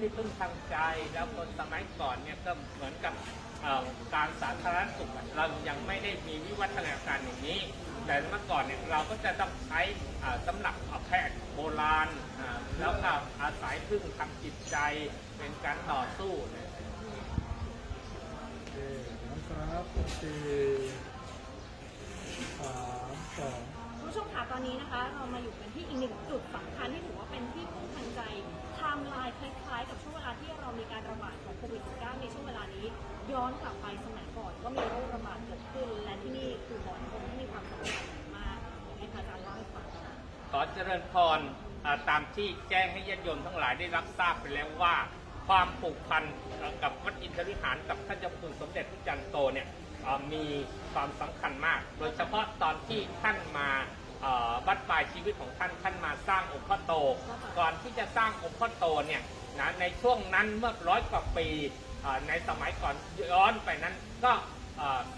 ที่พึ่งทางใจแล้วคนสมัยก่อนเนี่ยก็เหมือนกับเอ่อการสาธารณสุขอะเรายังไม่ได้มีวิวัฒนาการอย่างนี้ แต่เมื่อก่อนเนี่ยเราก็จะต้องใช้อ่าสำหรับแพทย์โบราณอ่าแล้วก็อาศัยพึ่งทางจิตใจเป็นการต่อสู้เนี่ยโอเคนะครับสี่สามสองคุณผู้ชมค่ะตอนนี้นะคะ เรามาอยู่กันที่อีกหนึ่ อเจริญพรตามที่แจ้งให้ญาติโยมทั้งหลายได้รับทราบไปแล้วว่า ความผูกพันกับวัดอินทริหารกับท่านเจ้าคุณสมเด็จพระจันทร์โตเนี่ยมีความสำคัญมาก โดยเฉพาะตอนที่ท่านมาบัดปลายชีวิตของท่านท่านมาสร้างองค์พ่อโต ก่อนที่จะสร้างองค์พ่อโตเนี่ยนะในช่วงนั้นเมื่อร้อยกว่าปีในสมัยก่อนย้อนไปนั้นก็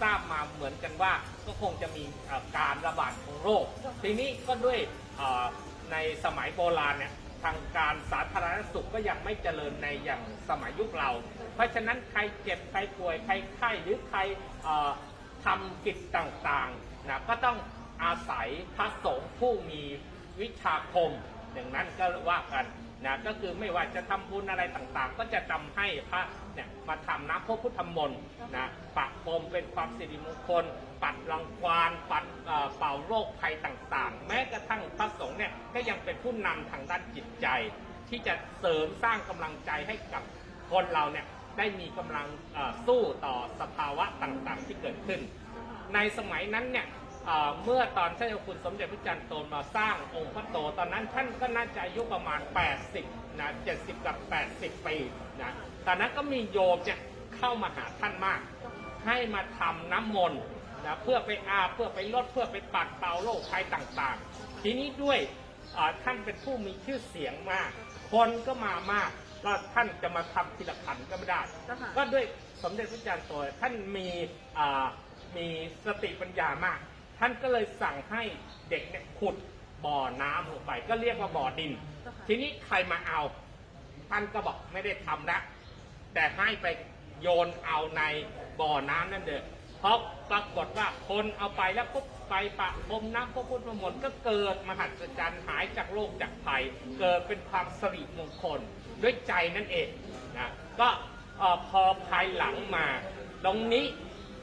ทราบมาเหมือนกันว่าก็คงจะมีการระบาดของโรค ทีนี้ก็ด้วย ในสมัยโบราณเนี่ยทางการสาธารณสุขก็ยังไม่เจริญในอย่างสมัยยุคเรา เพราะฉะนั้นใครเจ็บใครป่วยใครไข้หรือใครทำกิจต่างๆนะก็ต้องอาศัยพระสงฆ์ผู้มีวิชาคม อย่างนั้นก็ว่ากันนะก็คือไม่ว่าจะทำบุญอะไรต่างๆ ก็จะทำให้พระเนี่ยมาทำน้ำพระพุทธมนต์นะปะพรมเป็นความสิริมงคล ปัดรังควานปัดเอ่อป่าโรคภัยต่างๆ แม้กระทั่งพระสงฆ์เนี่ยก็ยังเป็นผู้นำทางด้านจิตใจ ที่จะเสริมสร้างกำลังใจให้กับคนเราเนี่ยได้มีกำลังสู้ต่อสภาวะต่างๆที่เกิดขึ้น ในสมัยนั้นเนี่ย เอ่อเมื่อตอนท่านเจ้าคุณสมเด็จพระจันทร์โตมาสร้างองค์พระโต ตอนนั้นท่านก็น่าจะอายุประมาณ 80นะ70 กับ 80 ปีนะตอนนั้นก็มีโยมเนี่ยเข้ามาหาท่านมาก ให้มาทำน้ำมนต์นะเพื่อไปอาบเพื่อไปลดเพื่อไปปัดเป่าโรคภัยต่างๆ ทีนี้ด้วยเอ่อท่านเป็นผู้มีชื่อเสียงมาก คนก็มามากก็ท่านจะมาทำทีละขันก็ไม่ได้เจ้าค่ะก็ด้วยสมเด็จพระจันทร์โตท่านมีอ่ามีสติปัญญามาก ท่านก็เลยสั่งให้เด็กเนี่ยขุดบ่อน้ำลงไป ก็เรียกว่าบ่อดินเจ้าค่ะทีนี้ใครมาเอา ท่านก็บอกไม่ได้ทำแล้วแต่ให้ไปโยนเอาในบ่อน้ำนั่นเด้อเพราะปรากฏว่าคนเอาไปแล้วปุ๊บไปปะพรมน้ำพระพุทธมนต์ก็เกิดมหัศจรรย์หายจากโรคจากภัย เกิดเป็นความสริมงคลด้วยใจนั่นเองนะก็เอ่อพอภายหลังมา ตรงนี้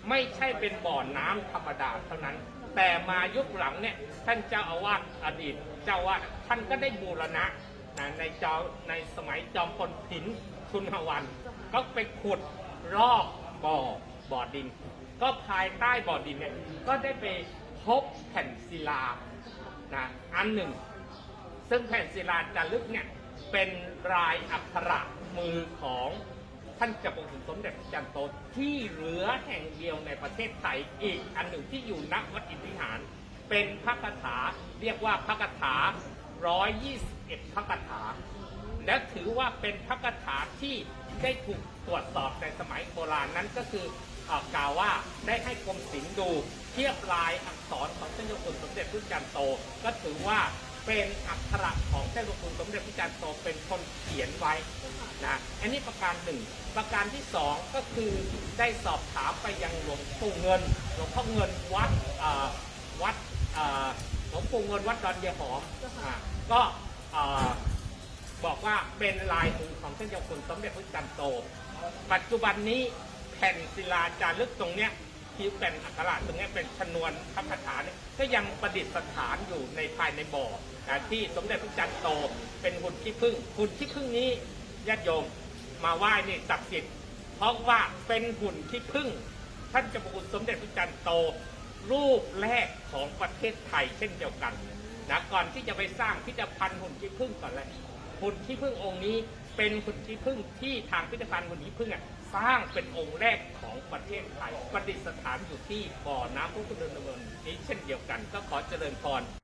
ไม่ใช่เป็นบ่อน้ำธรรมดาเท่านั้น แต่มายุคหลังเนี่ยท่านเจ้าอาวาสอดีต เจ้าอาวาสท่านก็ได้บูรณะนะในจอในสมัยจอมพลถินชุนหวัน ก็ไปขุดรอบบ่อบ่อดิน ก็ภายใต้บ่อดินเนี่ยก็ได้ไปพบแผ่นศิลานะอันหนึ่ง ซึ่งแผ่นศิลาจารึกเนี่ยเป็นลายอักขระมือของ ท่านเจ้าคุณสมเด็จพระจันโตที่เหลือแห่งเดียวในประเทศไทยอีกอันหนึ่งที่อยู่ณวัดอินทิหาร เป็นพระคาถาเรียกว่าพระคาถา 121 พระคาถา และถือว่าเป็นพระคาถาที่ได้ถูกตรวจสอบในสมัยโบราณนั้นก็คืออกล่าวว่าได้ให้กรมศิลป์ดูเทียบลายอักษรของเจ้าคุณสมเด็จพระจันโต ก็ถือว่า เป็นอักขระของเจ้าคุณสมเด็จพระจันทร์โตเป็นคนเขียนไว้นะอันนี้ประการหนึ่งประการที่สองก็คือได้สอบถามไปยังหลวงปู่เงินหลวงพ่อเงินวัดวัดหลวงปู่เงินวัดดอนเยหอมก็บอกว่าเป็นลายมือของท่านเจ้าคุณสมเด็จพระจันทร์โต ปัจจุบันนี้แผ่นศิลาจารึกตรงเนี้ย ที่เป็นอักขระตรงนี้เป็นชนวนพระคาถาเนี่ยก็ยังประดิษฐานอยู่ในภายในบ่อนะที่สมเด็จพระจันทร์โต เป็นหุ่นขี้ผึ้งหุ่นขี้ผึ้งนี้ญาติโยมมาไหว้นี่ศักดิ์สิทธิ์เพราะว่าเป็นหุ่นขี้ผึ้งท่านเจ้าคุณสมเด็จพระจันทร์โต รูปแรกของประเทศไทยเช่นเดียวกันนะก่อนที่จะไปสร้างพิพิธภัณฑ์หุ่นขี้ผึ้งก่อนเลยหุ่นขี้ผึ้งองค์นี้ เป็นหุ่พึ่งที่ทางพิพิธภัณฑ์หุ่นขี้ผึ้งอะสร้างเป็นองค์แรกของประเทศไทยประดิษฐานอยู่ที่บ่อน้ำพระพุทธมนต์นี้เช่นเดียวกันก็ขอเจริญพร